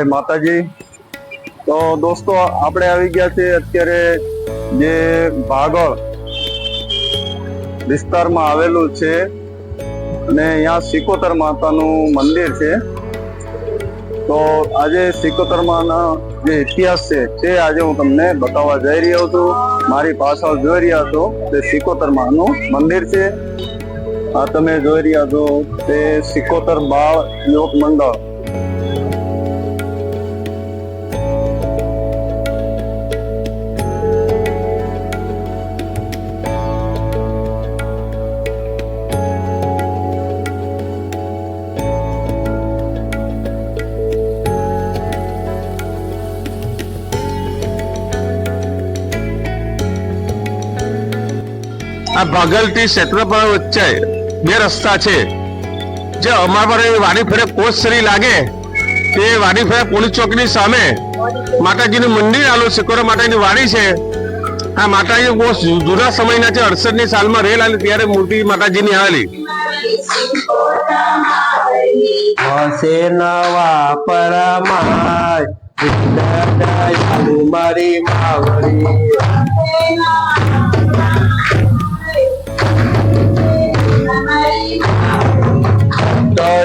જય માતાજી. તો દોસ્તો, આપણે આવી ગયા છે અત્યારે જે ભાગળ વિસ્તારમાં આવેલું છે અને અહીંયા સિકોતર માતાનું મંદિર છે. તો આજે સિકોતર માના જે ઇતિહાસ છે તે આજે હું તમને બતાવવા જઈ રહ્યો છું. મારી પાછળ જોઈ રહ્યા છો તે સિકોતર માનું મંદિર છે. આ તમે જોઈ રહ્યા છો તે સિકોતર બાળ યોગ મંડળ. આ ભાગલથી ક્ષેત્રફળ વચ્ચે બે રસ્તા છે. જે અમારા પર વાડી ફેરે કોસરી લાગે, તે વાડી ફેરે પોલીસ ચોકની સામે માતાજીનું મંદિર આવેલું સિકોરા માતાની વાડી છે. આ માતાજી બહુ જૂના સમયના છે, અડસઠની સાલમાં રેલ આવેલી ત્યારે મૂર્તિ માતાજીની આવેલી. મારી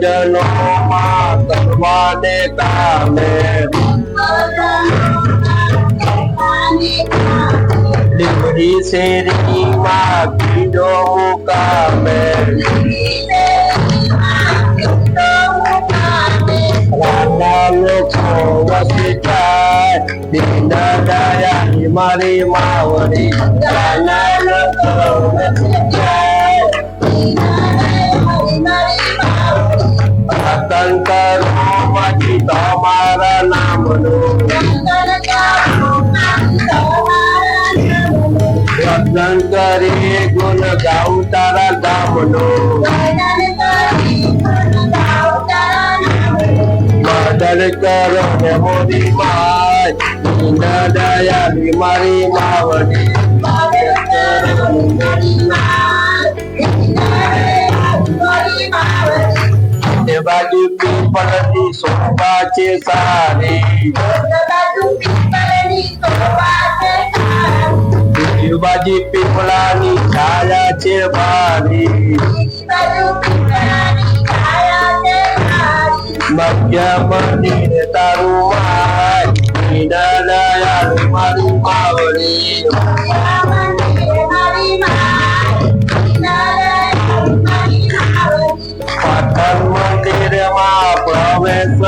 જનો માં કરવાને કામે. લીમડી શેરી માં કીડો મુકામે. રાના લોકો વસી જાય. દીન દયાની મારી માવડી. પછી તમારા નામનું રતન કરી ગુણ ગાઉં તારા ધામનું મદદ કરો ને મોદી માય દીન દયાની મારી માવડી એ બાજુ પીપળની શોભા છે સારી બીજી બાજુ પીપળાની છાયા છે ભારી મધ્ય મંદિર તારું માય દીન દયાની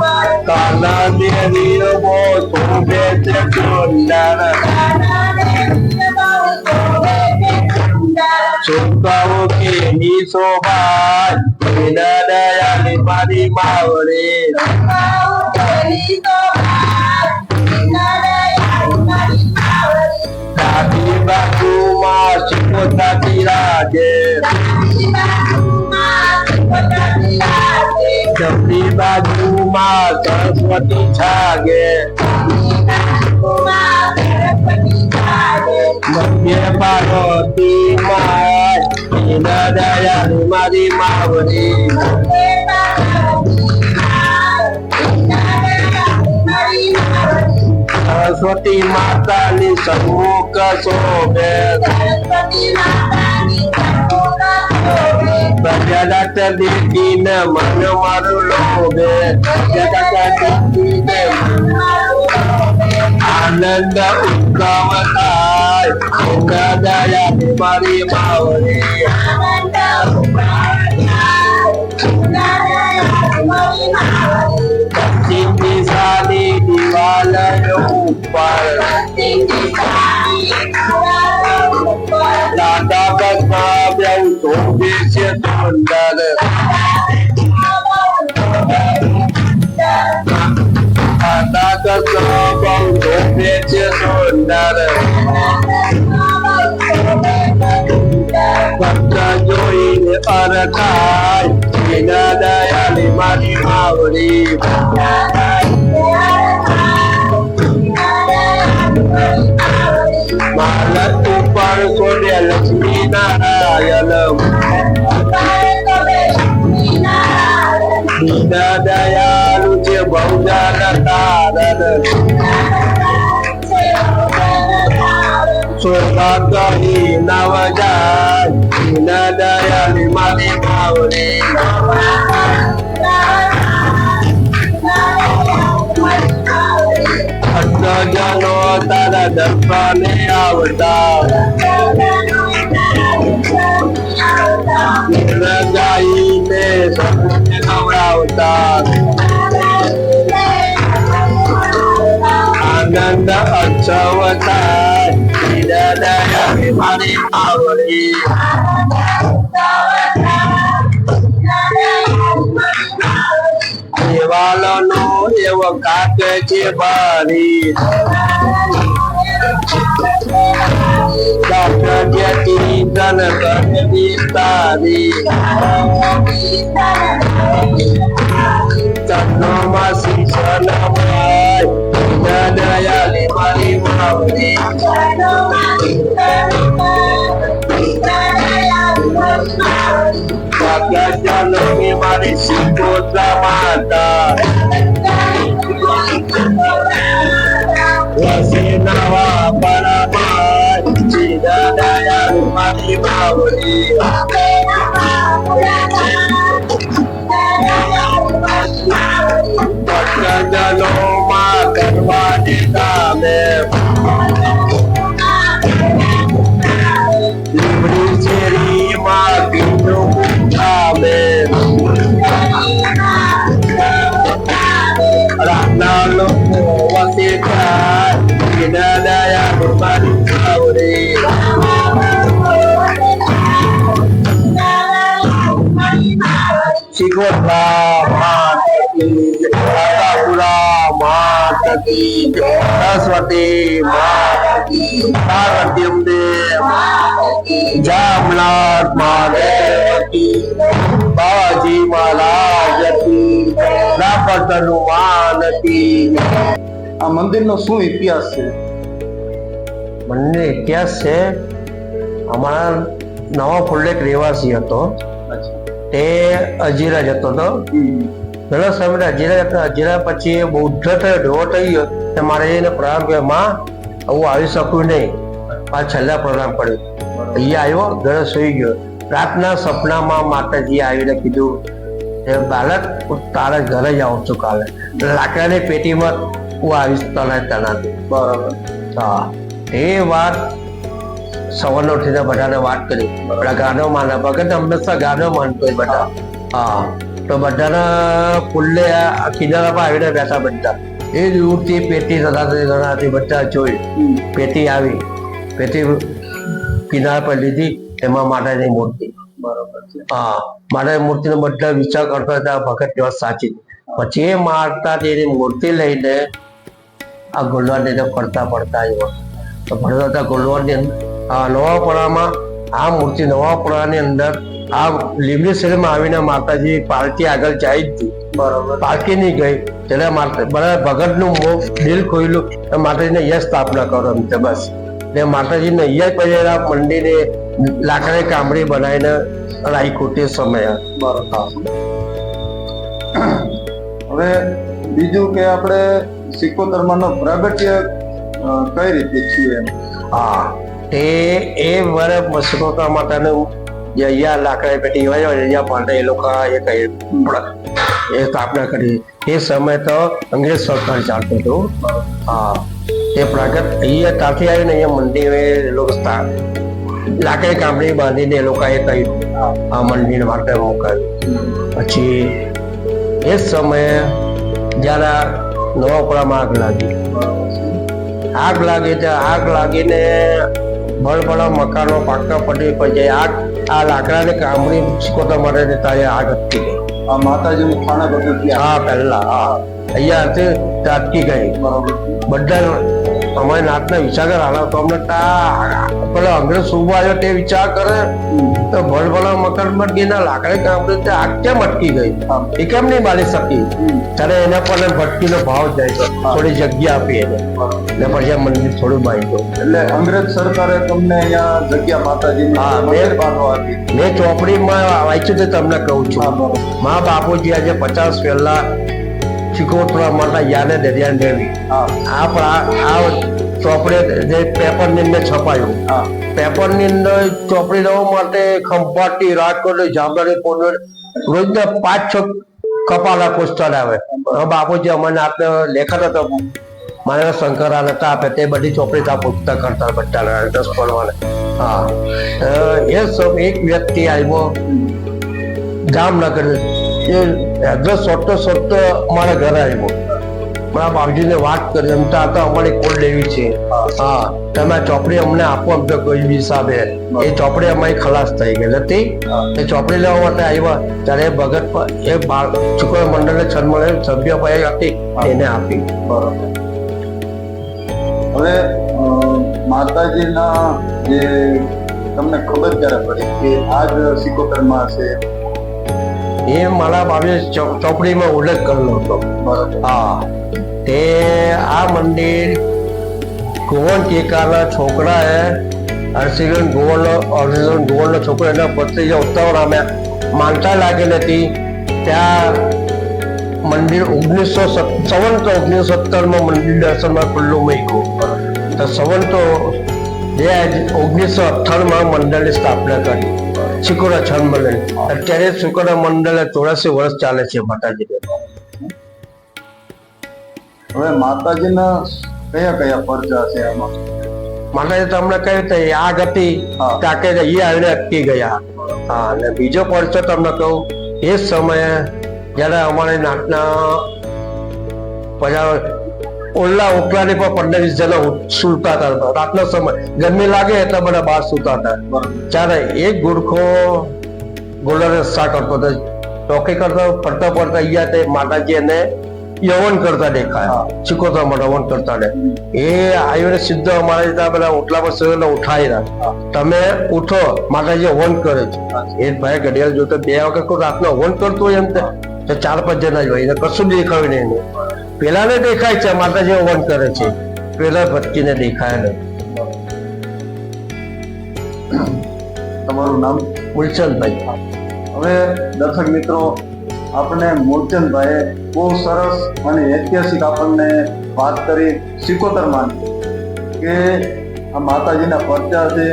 પર કાના દેવીઓ બહુ શોભે છે સુંદર છોકરાઓ કે ની શોભા દીન દયાની મારી માવડી ડાબી બાજુમાં શિકોતાથી રાજે જમણી બાજુમાં સરસ્વતી છાગે મધ્ય પાર્વતી માય દીન દયાની મારી માવડી સરસ્વતી માતાની સન્મુખ શોભે પ્રજાદાત દેખીને મન મારું લોભે પ્રજાદાત દેખીને આનંદ ઉત્સવ થાય ગંગા દયા મારી ઉપર Ataca sabe ao som de sendo mandada. Ataca sabe ao som de sendo mandada. Patajoin arakai, inadayali mani mavri. Inadayali mani mavri. વિના દયાલુ છે બહુજાન તારણ સ્વર્ગા કહી નવ જાય વિના દયાની મારી માવડી અષ્ટજનો તારા દર્શને આવતા ગાઈને સપને નવડાવતા આનંદ અક્ષવ થાય વિના દયાની મારી માવડી દેવાલનો એવો કાકે છે બારી ડોક્ટર જેથી ધન ધન વિસ્તારી ચરણોમાં શીશ નમાય વિના દયાલી મારી માવડી ભગત જનમી મારી શીખોત્રા માતા વસે નવા ચિરા દયાલી મારી માવડી ભક્તજનોમાં શીખોત્રા માત કી જય. રાધાપુરા કી સરસ્વતી માત કી મંદિરનો શું ઇતિહાસ છે મને ઇતિહાસ છે, અમારા નવા ફુલ્લેક રહેવાસી હતો તે અજીરા જતો હતો. ઘણા સમય અજીરા જતા અજીરા પછી બૌદ્ધ ઢોવો થઈ ગયો. તે મારે એને પ્રણામ કર્યો માં હું આવી શકું નહીં. આ છેલ્લા પ્રણામ કર્યો અહીંયા આવ્યો ઘરે સુઈ ગયો. રાતના સપનામાં માતાજી આવીને કીધું એ બાળક હું તારા ઘરે જ આવું છું કાલે. લાકડાની પેટીમાં હું આવીશ તને તનાથી બરાબર. હા. એ વાત સવારનો ઉઠીને બધાને વાત કરી. બધા ગાનો માને ભગત હંમેશા ગાનો માનતો હોય બધા? હા, તો બધાના ફૂલે આ કિનારા પર આવીને બેઠા બધા. એ દૂરથી પેટી સદાથી બધા જોઈ. પેટી આવી. પેટી કિનારા પર લીધી, એમાં માતાની મૂર્તિ. હા માતાની મૂર્તિનો બધા વિચાર કરતા હતા, ભગત દિવસ સાચી. પછી એ મારતા તેની મૂર્તિ લઈને આ ગુલવાને ફરતા ફરતા આવ્યો. તો ફરતા ગુલવારની અંદર નવાપરામાં આ મૂર્તિ નવાપરાની અંદર આ લીમડી શહેરમાં આવીને માતાજી પાલકી આગળ જાય જ હતી પાલકી નહીં ગઈ ત્યારે માતા બધા ભગતનું મોં દિલ ખોયલું માતાજીને અહીંયા સ્થાપના કરો એમ તે બસ. ને માતાજીને અહીંયા એના મંદિરે લાકડાની કામડી બનાવીને રાખ્યું તે સમયે. બરાબર. હવે બીજું કે આપણે સિકોતરમાંનો પ્રાગટ્ય અ, કઈ રીતે છીએ હા. તે એ મારે મસ્કોતા માતાનું જે અહીંયા લાકડા પેટી હોય અહીંયા માટે એ લોકો એ કઈ એ સ્થાપના કરી. એ સમય તો અંગ્રેજ સરકાર ચાલતું હતું. હા. એ પ્રાગત અહીંયા ત્યાંથી આવીને અહીંયા મંદિરે એ લોકો લાકડી કામડી બાંધીને એ લોકોએ કહ્યું આ મંદિર માટે મોકલ. પછી એ સમયે જ્યારે નવાપરામાં આગ લાગી. આગ લાગી તો આગ લાગીને બળબળા મકાનો પાકા પડી પછી આગ આ લાકડાની કામડી શીખોતા માટે તારે આગ હતી ગઈ આ માતાજીનું ખાણા બધું હા પહેલા હા. અહીંયા તે અટકી ગઈ. બધા અમારી નાતના વિચાર હાલા તો અમને ટા પેલા અંગ્રેજ સુબો આવ્યો તે વિચાર કરે. તો ભલભલા મકર મટકીના લાકડે કામ તે આગ કેમ અટકી ગઈ? એ કેમ નહીં બાળી શકી? ત્યારે એના પર ભટકીનો ભાવ જાય થોડી જગ્યા આપી એને. ને પછી મંદિર થોડું બાંધ્યું. એટલે અંગ્રેજ સરકારે તમને અહીંયા જગ્યા માતાજી હા, મેં- આપી. મેં ચોપડીમાં વાંચ્યું તે તમને કહું છું. મા બાપુજી આજે પચાસ પહેલા ચિકોતરા માતા યાને દરિયાને દેવી આ આ ચોપડી જે પેપરની અંદર છપાયું. પેપરની અંદર ચોપડી લેવા માટે ખંભાટી રાજકોટ જામનગર પોરબંદર રોજના પાંચ છ કપાલા પુસ્તક આવે. બાપુજી અમને આપણે લેખક હતો. મારા શંકર હતા આપે તે બધી ચોપડી તા પુસ્તક કરતા બધા દસ પડવાને હા. એ સબ એક વ્યક્તિ આવ્યો જામનગર એ એડ્રેસ સોટતો સોટતો અમારા ઘરે આવ્યો. મારા બાપજીને વાત કરી, એમ તો આ તો અમારી કોલ લેવી છે. હા, તમે ચોપડી અમને આપો, એમ તો કોઈ હિસાબે. એ ચોપડી અમારી ખલાસ થઈ ગઈ. હતી એ ચોપડી લેવા માટે આવ્યા. ત્યારે ભગત એ શુક્ર મંડળને છન્મળે સભ્ય ભાઈ હતી. એને આપી. બરોબર. હવે માતાજીના જે તમને ખબર ક્યારે પડી કે આ જ સિકોતરમાં છે એ મારા ચો- ચોપડીમાં ઉલ્લેખ કરેલો હતો. હા. તે આ મંદિર ગોવન ટેકાના છોકરાએ હર્ષિગન ગોવનનો હર્ષિગન ગોવનનો છોકરો એના ભત્રીજા ઉત્તાવળ અમે માનતા લાગેલી હતી, ત્યાં મંદિર ઓગણીસો સંવંત ઓગણીસો સત્તરમાં મંદિર દર્શનમાં ખુલ્લું મૂક્યું. તો સંવંતો બે ઓગણીસો અઠ્ઠાણુંમાં મંડળની સ્થાપના કરી. શિકોરા છંદ મંડળ અત્યારે શિકોરા મંડળે ચોરાસી વર્ષ ચાલે છે માતાજીને હવે માતાજીના કયા કયા પરચા છે આમાં માતાજી તમને કહ્યું તો આ ગતિ. તાકે એ આવીને અટકી ગયા. હા અને બીજો પરચો તમને કહું એ સમયે જ્યારે અમારી નાટના બધા ઓલા ઓકલાની પર પંદર જણા સૂતા હતા રાતનો સમય. ગરમી લાગે એટલે બધા બહાર સૂતા હતા. ત્યારે એક ગુરખો ગોલર રસ્સા કરતો હતો? ચોકી કરતા ફરતા ફરતા અહીંયા તે માતાજી એને યવન કરતા દેખાય. ચિકોતરામાં રવન કરતા ને. એ આવીને સીધો અમારા ત્યાં બધા ઓટલા પર ઉઠાવી રહ્યા. તમે ઉઠો માતાજી હવન કરે છે. એ ભાઈ ઘડિયાળ જોતો બે વખત કોઈ રાતનો હવન કરતો હોય એમ તે. ચાર પાંચ જણા જ હોય. એને કશું દેખાય નહીં પેલાને દેખાય છે માતાજી હવન કરે છે. પેલા ભટકીને દેખાય નહીં તમારું નામ? મૂલચંદભાઈ. હવે દર્શક મિત્રો આપણે મૂળચંદભાઈએ બહુ સરસ અને ઐતિહાસિક આપણને વાત કરી સિકોતરમાં કે આ માતાજીના પરચા છે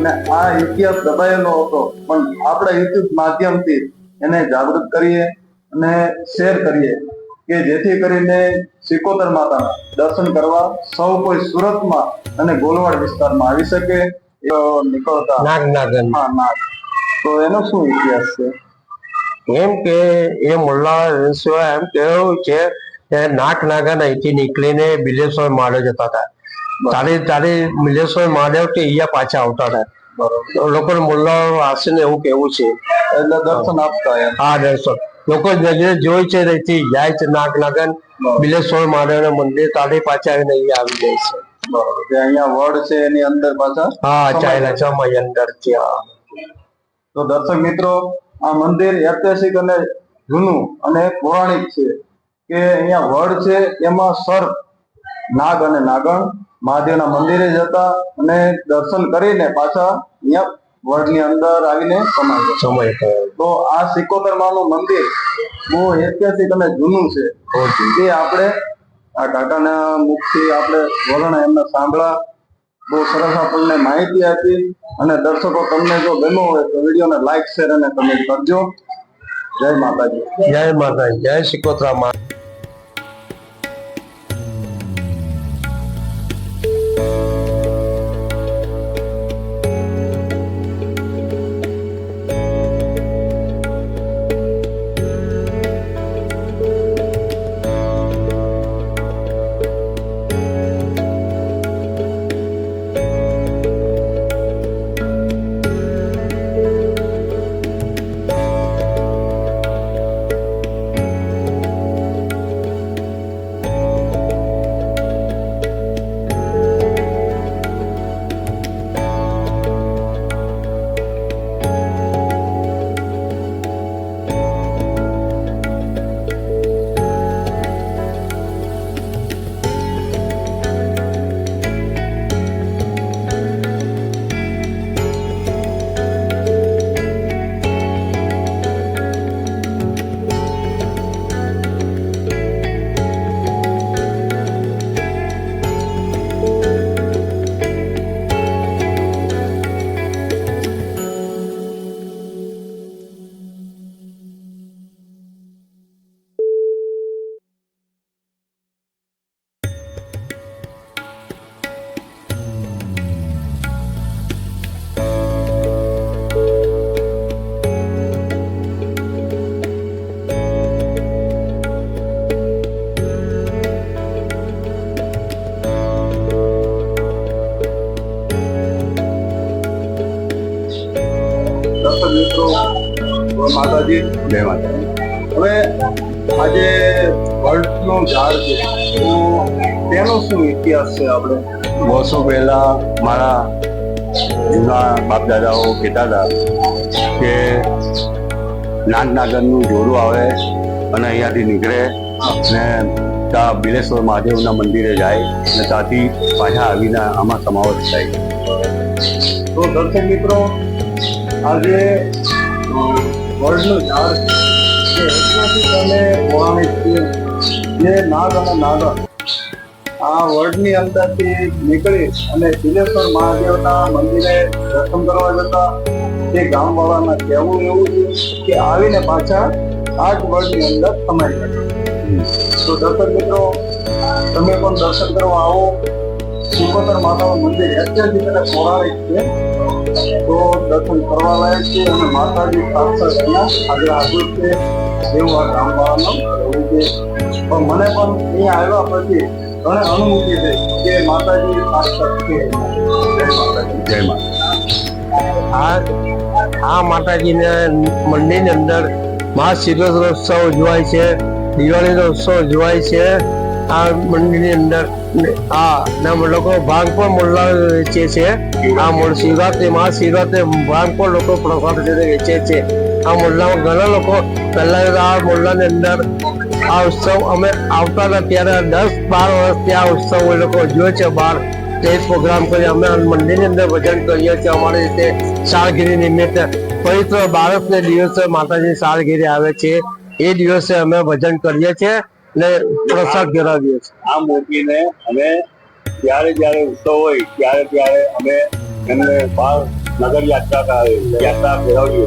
અને આ ઇતિહાસ દબાયેલો હતો. પણ આપણે યુટ્યુબ માધ્યમથી એને જાગૃત કરીએ અને શેર કરીએ. કે જેથી કરીને સિકોતર માતાના દર્શન કરવા સૌ કોઈ સુરતમાં અને ગોલવાડ વિસ્તારમાં આવી શકે નીકળતા. નાગ નાગન હા ના તો એનો શું ઇતિહાસ છે? એમ કે એ મુલ્લા સિવાય એમ કેવું છે કે નાક નાગન અહીંથી નીકળીને બિલેશ્વર મહાદેવ જતા હતા. તારી તારી બિલેશ્વર મહાદેવ કે અહીંયા પાછા આવતા હતા. લોકો મુલ્લા આસીને એવું કેવું છે. એટલે દર્શન આપતા હા દર્શન. લોકો જોઈ છે અહીંથી જાય છે નાગ નાગન બિલેશ્વર મહાદેવના મંદિર તારી પાછા આવીને અહીંયા આવી જાય છે. બરોબર. અહીંયા વડ છે એની અંદર પાછા? હા ચાલ્યા સમય અંદર છે તો દર્શક મિત્રો આ મંદિર ઐતિહાસિક અને જૂનું અને પૌરાણિક છે કે અહીંયા વડ છે એમાં સર્પ નાગ અને નાગણ મહાદેવના મંદિરે જતા અને દર્શન કરીને પાછા અહીંયા વડની અંદર આવીને સમાય. સમય તો. આ સિકોતર માનું મંદિર બહુ ઐતિહાસિક અને જૂનું છે. તે આપણે આ કાકાના મુખથી આપણે વલણ એમને સાંભળા. બહુ સરસ આપણને માહિતી આપી અને દર્શકો તમને જો ગમ્યો હોય તો વિડીયોને લાઈક શેર અને કમેન્ટ કરજો. જય માતાજી. જય માતા જય સિકોતરા મા માતાજી હવે આજે વર્લ્ડનું ઝાડ છે, તો તેનો શું ઇતિહાસ છે આપણે? વર્ષો પહેલા મારા જૂના બાપ દાદાઓ કહેતા હતા કે નાગ નાગરનું જોડું આવે અને અહીંયાથી નીકળે ને ત્યાં બિલેશ્વર મહાદેવના મંદિરે જાય અને ત્યાંથી પાછા આવીને આમાં સમાવેશ થાય. તો દર્શક મિત્રો, આજે વર્લ્ડનું ઝાડ છે. ઐતિહાસિક પૌરાણિક જે નાગ અને નાગર આ વર્લ્ડની અંદરથી નીકળી અને બિલેશ્વર મહાદેવના મંદિરે દર્શન કરવા જતા તે ગામવાળાના કહેવું એવું છે કે આવીને પાછા આ જ વર્લ્ડની અંદર સમાઈ ગયા. તો દર્શક મિત્રો તમે પણ દર્શન કરવા આવો. સુકોતર માતાનું મંદિર અત્યારથી તેને પૌરાણિક છે. તો દર્શન કરવા લાયક છે અને માતાજી સાક્ષાત અહીંયા આગળ હાજર છે એવું આ ગામવાળાનું. કહેવું છે. પણ મને પણ અહીંયા આવ્યા પછી ઘણે અનુભૂતિ થઈ કે માતાજી સાક્ષાત છે. જય માતાજી. આ માતાજીના મંદિરની અંદર મહાશિવરાત્રી ઉત્સવ ઉજવાય છે, દિવાળીનો ઉત્સવ ઉજવાય છે. આ મંદિરની અંદર આ ના લોકો ભાંગ પણ મોલ્લા વેચે છે. આ મોલ શિવરાત્રી મહાશિવરાત્રી ભાંગ પણ લોકો પ્રસાદ રીતે વેચે છે. આ મોલ્લામાં ઘણા લોકો પહેલા આ મોલ્લાની અંદર આ ઉત્સવ અમે આવતા હતા ત્યારે દસ બાર વર્ષથી આ ઉત્સવ એ લોકો ઉજવે છે બહાર. સ્ટેજ પ્રોગ્રામ કરી અમે મંદિરની અંદર ભજન કરીએ છીએ. અમારી રીતે સાળગીરી નિમિત્તે પવિત્ર બારસને દિવસે માતાજી સાળગીરી આવે છે. એ દિવસે અમે ભજન કરીએ છીએ. ને પ્રસાદ ધરાવીએ છીએ. આ મૂર્તિને અમે જ્યારે જ્યારે ઉત્સવ હોય ત્યારે ત્યારે અમે એમને બહાર નગર યાત્રા યાત્રા ફેરવીએ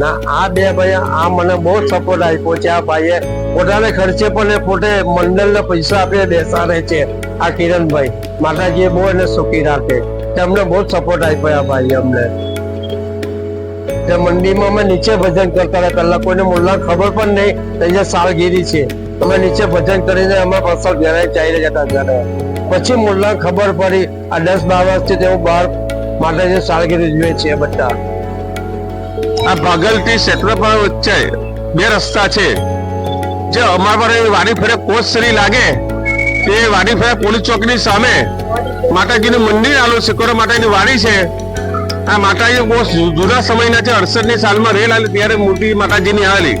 ના આ બે ભાઈ આ મને બહુ સપોર્ટ આપ્યો છે. આ ભાઈએ પોતાને ખર્ચે પણ એ પોતે મંડળને પૈસા આપીને બેસાડે છે આ કિરણભાઈ. માતાજીએ બહુ એને સુખી રાખે. તેમને બહુ સપોર્ટ આપ્યો આ ભાઈ અમને. તે મંડીમાં અમે નીચે ભજન કરતા હતા. પહેલા કોઈને મુલ્લા ખબર પણ નહીં. ત્યાં સાલગીરી છે, અમે નીચે ભજન કરીને અમે પાછળ ઘરે ચાલી જતા ઘરે પછી મુલ્લા ખબર પડી. આ દસ બાર વર્ષથી તેઓ બહાર માતાજી સાલગીરી જુએ છે બધા. આ ભાગલથી ક્ષેત્રફળ વચ્ચે બે રસ્તા છે. જે અમારા પર વાડી ફેરે કોચસરી લાગે, તે વાડી ફેરે પોલીસ ચોકની સામે. માતાજીનું મંદિર આલો શિકોરો માતાજીની વાડી છે. આ માતાજી બહુ જૂના સમયના છે. અડસઠની સાલમાં રેલ આવેલી, ત્યારે મોટી માતાજીની આવેલી.